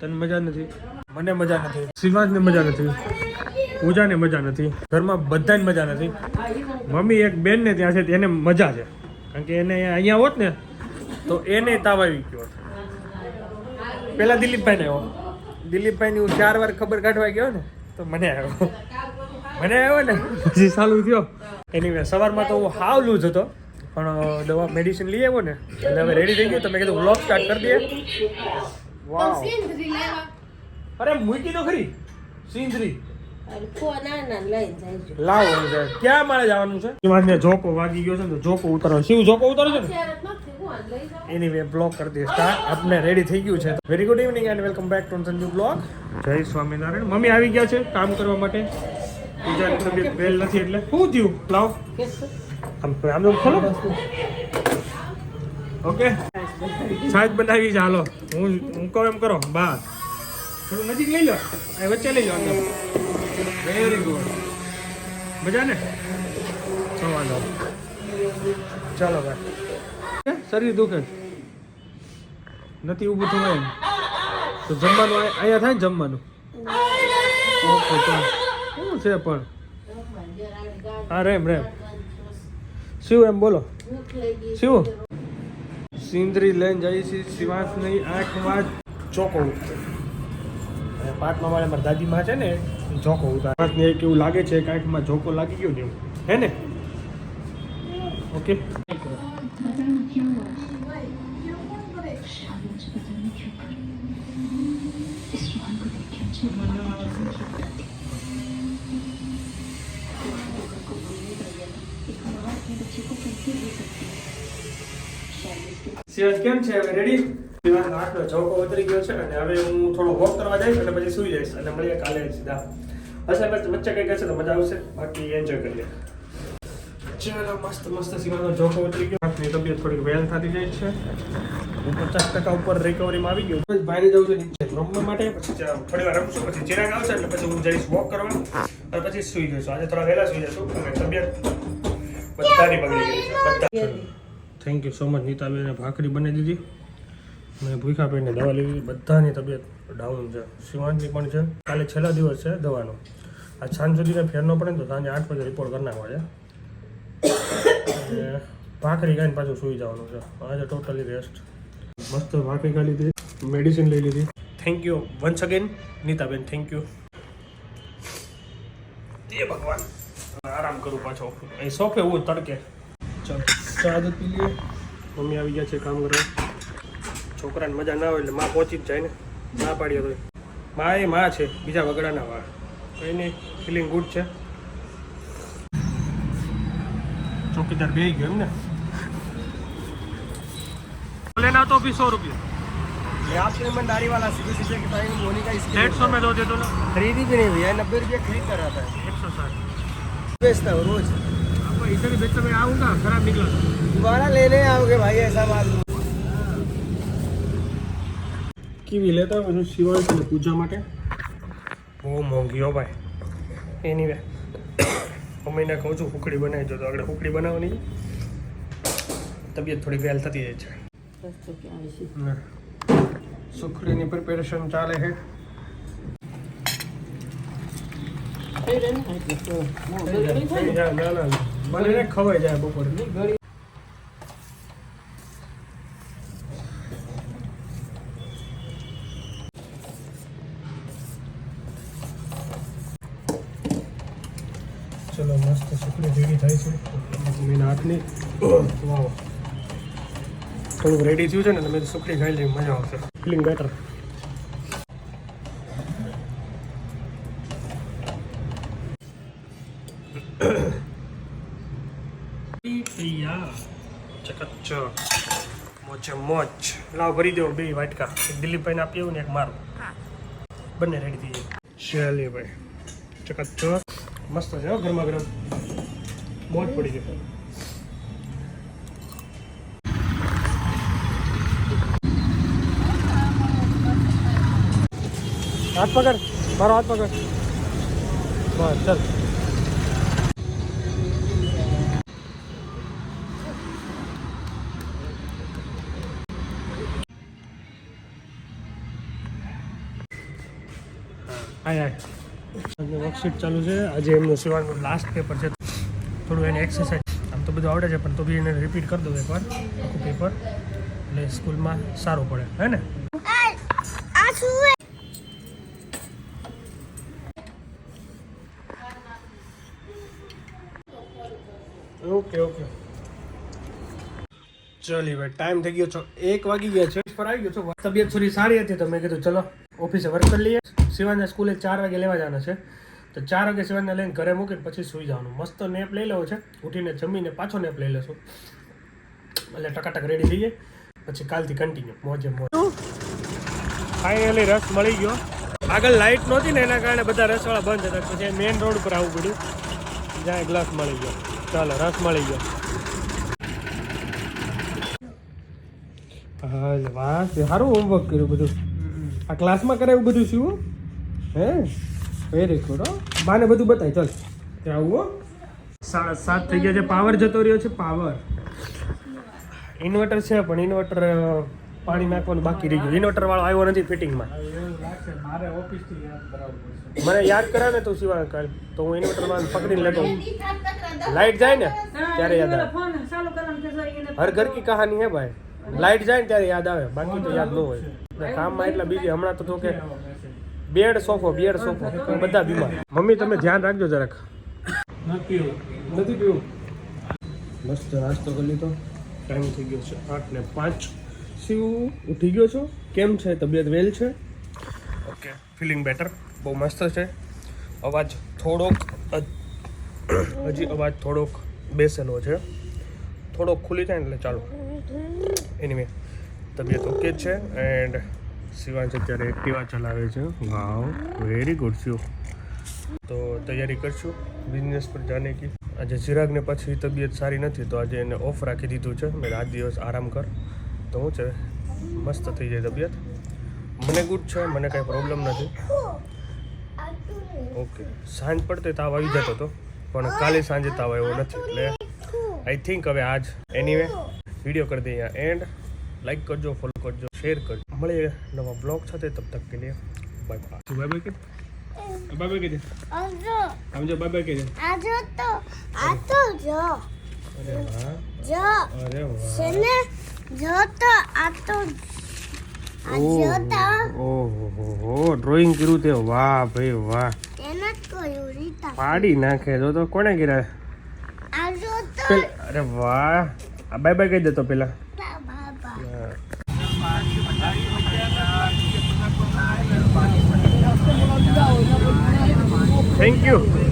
તને મજા નથી? મને મજા નથી. શિવાજને મજા નથી. પૂજાને મજા નથી. ઘરમાં બધાને મજા નથી. મમ્મી એક બેન ને ત્યાં છે એને મજા છે. કારણ કે એને અહીંયા હોત ને, તો એને તાવ આવી ગયો. પેલા દિલીપભાઈને આવ્યો. દિલીપભાઈની હું ચાર વાર ખબર કાઢવા ગયો ને, તો મને આવ્યો. મને આવ્યો ને, પછી ચાલુ થયો. એની વે સવારમાં તો હું હાવ લૂઝ હતો, પણ દવા મેડિસિન લઈ આવ્યો ને, એટલે હવે રેડી થઈ ગયો. તો મેં કીધું વ્લોગ સ્ટાર્ટ કરી દઈએ. વાવ અરે મૂકી તો ખરી? સિંદરી લાવો. ક્યાં મારે જવાનું છે? એમાં જોકો વાગી ગયો છે ને તો જોકો ઉતારો શિવ જોકો ઉતારો છે ને? એની વે બ્લોક કરી દઈએ સ્ટાર્ટ આપણે રેડી થઈ ગયું છે. Very good evening and welcome back to Sanju blog જય સ્વામિનારાયણ. મમ્મી આવી ગયા છે કામ કરવા માટે. પૂજાની તબિયત વેલ નથી એટલે. શું થયું? લાવ. આમ આમ ખોલો. ઓકે છાજ બનાવી છે, હાલો. હું હું કહું એમ કરો. બા થોડું નજીક લઈ લો. એ વચ્ચે લઈ લો અંદર. વેરી ગુડ મજા ને? સવાલો ચાલો ભાઈ. શરીર દુખે? નથી ઊભું થવાય એમ. તો જમવાનું અહીંયા થાય ને જમવાનું? ઓકે ચાલો શું છે પણ? હા, રેમ રેમ. શું એમ બોલો? શું? સિંદરી લઈને જાય છે શિવાંશની આંખમાં ચોકો ઉતરે. પાંચમા પાટમાં મારા દાદીમાં છે ને જોકો ઉતાર. શિવાંશને એક એવું લાગે છે કે આંખમાં જોકો લાગી ગયો ને એવું. હે ને? ઓકે. શિવાંશ કેમ છે? હવે રેડી શિવાંશ આટલો ચોકો ઉતરી ગયો છે અને હવે હું થોડો વોક કરવા જઈશ અને પછી સુઈ જઈશ અને મળીએ કાલે સીધા. હશે વચ્ચે વચ્ચે કંઈક હશે તો મજા આવશે. બાકી એન્જોય કરીએ. ચાલો, મસ્ત મસ્ત સીમાનો ચોકો ઉતરી ગયો. આંખની તબિયત થોડીક વેલ થતી જાય છે. હું પચાસ ટકા ઉપર રિકવરીમાં આવી ગયો. ભાઈને જવું છે, નીચે રમવા માટે. પછી થોડી વાર રમશું, પછી ચિરાગ આવશે એટલે પછી હું જઈશ વોક કરવા. અને પછી સુઈ જઈશું. આજે થોડા વહેલા સુઈ જઈશું. અને તબિયત બધાની બગડી ગઈ છે. બધા. થેન્ક યુ સો મચ નીતાબેને ભાખરી બનાવી દીધી. મેં ભૂખાબેનને દવા લીધી બધાની તબિયત ડાઉન છે. શિવાનજી પણ છે. કાલે છેલ્લા દિવસ છે દવાનો. આ સાંજ સુધીને ફેરનો પડે ને તો સાંજે આઠ વાગે રિપોર્ટ કરી નાખવા છે. ભાખરી ખાઈને પાછું સૂઈ જવાનું છે. આજે ટોટલી રેસ્ટ મસ્ત ભાખરી ખાઈ લીધી. મેડિસિન લઈ લીધી. Thank you once again Nitaben thank you એ ભગવાન. આરામ કરું પાછો. અહીં સોફે હું તડકે. ચાલો. ચા દૂધ પી લઈએ મમ્મી આવી ગયા છે કામ કરવા છોકરાને મજા ના હોય એટલે માં પહોંચી જ જાય ને ના પાડીએ તો માં એ માં છે બીજા વગડાના વા કંઈ નહીં ફિલિંગ ગુડ છે ચોકીદાર બે ગયો એમ ને लेना तो भी सौ रुपये ये आपके ईमानदारी वाला सीधे सीधे के भाई होने का इसके डेढ़ सौ में दो दे दो ना खरीदी भी नहीं भैया नब्बे रुपये खरीद कर रहा था एक सौ साठ बेचता हूँ रोज आपको इधर ही बेचते मैं आऊँगा खराब निकला दोबारा लेने आओगे भाई ऐसा बात नहीं કીવી લેતા પછી શિવાય છે પૂજા માટે બહુ મોંઘી હો ભાઈ એની વે મમ્મીને કહું છું હુકડી બનાવી દો તો આગળ હુકડી બનાવવાની તબિયત થોડી વેલ થતી જાય છે ને સુખડીની પ્રિપેરેશન ચાલે છે થઈ જાય, ના ના બને ખવાઈ જાય બપોરે. ચલો મસ્ત સુખડી રેડી થાય છે. મમ્મીના હાથની. વાવ થોડુંક રેડી થયું છે ને તમે સુખડી ખાઈ લઈ મજા આવશે. ફિલિંગ બેટર ચકચ્ચ મોજે મોજ લાવ ભરી દેવો બે વાટકા એક દિલીપભાઈને આપી આવું ને એક મારું બંને રેડી થઈ જાય ચાલે ભાઈ ચકચ્ચ મસ્ત છે હો ગરમા ગરમ મોજ પડી ગઈ હાથ પકડ મારો હાથ પકડ બસ ચાલ આય વર્કશીટ ચાલુ છે. આજે એમનું સિવાનું લાસ્ટ પેપર છે. થોડું એને એક્સરસાઇઝ આમ તો બધું આવડે છે, પણ તો બી એને રિપીટ કરી દઉં એકવાર, આખું પેપર એટલે સ્કૂલમાં સારું પડે. હે ને? ઓકે ઓકે ચલી ભાઈ ટાઈમ થઈ ગયો છો. એક વાગી ગયા છે. પર આવી ગયો છો તબિયત થોડી સારી હતી તો મેં કીધું, ચલો ઓફિસે વર્ક કરી લઈએ. શિવાનને સ્કૂલે ચાર વાગે લેવા જવાના છે. તો ચાર વાગે શિવાનને લઈને ઘરે મૂકીને પછી સૂઈ જવાનું. મસ્ત નેપ લઈ લેવો છે. ઉઠીને જમીને પાછો નેપ લઈ લેશું. એટલે ટકાટક રેડી થઈએ પછી કાલથી કન્ટિન્યુ મોજે મોજ. ફાઇનલી રસ મળી ગયો. આગળ લાઇટ નહોતી ને એના કારણે બધા રસવાળા બંધ હતા. પછી મેઇન રોડ ઉપર આવવું પડ્યું. જ્યાં ગ્લાસ મળી ગયો. ચાલો રસ મળી ગયો. હા વાહ સારું હોમવર્ક કર્યું બધું. આ ક્લાસમાં કરાયું બધું શું? હે? વેરી ગુડ હો બાને બધું બતાય, ચાલ. ત્યાં આવું, હો. સાડા સાત થઈ ગયા છે. પાવર જતો રહ્યો છે, પાવર. ઇન્વર્ટર છે, પણ ઇન્વર્ટર પાણી નાખવાનું બાકી રહી ગયું. ઇન્વર્ટર વાળો આવ્યો નથી ફિટિંગમાં મને યાદ કરાવે ને તું સિવાય કાલ. તો હું ઇન્વર્ટરમાં પકડીને લેતો લાઈટ જાય ને, ત્યારે યાદ આવે. હર ઘર કી કહાની હે ભાઈ. લાઈટ જાય ને ત્યારે યાદ આવે. બાકી તો યાદ ન હોય. કામમાં એટલા બીજી હમણાં તો તો કે બેડ સોફો બેડ સોફો. બધા બીમાર. મમ્મી તમે ધ્યાન રાખજો જરાક. નથી પીવું. મસ્ત નાસ્તો કરી લીધો. ટાઈમ થઈ ગયો છે આઠ ને પાંચ. શિવ ઉઠી ગયો છો? કેમ છે? તબિયત વેલ છે? ઓકે ફિલિંગ બેટર બહુ મસ્ત છે. અવાજ થોડોક હજી અવાજ થોડોક બેસેલો છે. થોડોક ખુલી જાય ને એટલે ચાલો. એની તબિયત ઓકે જ છે એન્ડ શિવાંશ અત્યારે એક્ટિવા ચલાવે છે. વાવ વેરી ગુડ શું તો તૈયારી કરશું બિઝનેસ પર જાને કી. આજે ચિરાગને પછી તબિયત સારી નથી, તો આજે એને ઓફ રાખી દીધું છે. મેં રાત દિવસ આરામ કર. તો હું છે, મસ્ત થઈ જાય તબિયત. મને ગુડ છે, મને કાંઈ પ્રોબ્લેમ નથી. ઓકે સાંજ પડતે તાવ આવી જતો હતો પણ કાલે સાંજે તાવ આવ્યો નથી. એટલે આઈ થિંક હવે આજ. એનીવે વીડિયો કરી દઈએ એન્ડ લાઈક કરજો ફોલો કરજો શેર કરજો. મળીએ નવા બ્લોગ સાથે તબ તક કે लिए બાય બાય બાય બાય કે? બાય બાય કે દે આ જો બાય બાય કે દે તો. આ તો જો. અરે વાહ. જો. અરે વાહ. સેને જો તો. આ તો તો. ઓહો ડ્રોઈંગ કર્યું તે. વાહ ભાઈ વાહ. પાડી નાખે. જો તો કોને તો. પેલ અરે વાહ. આ બાય બાય કહી દેતો પેલા. Thank you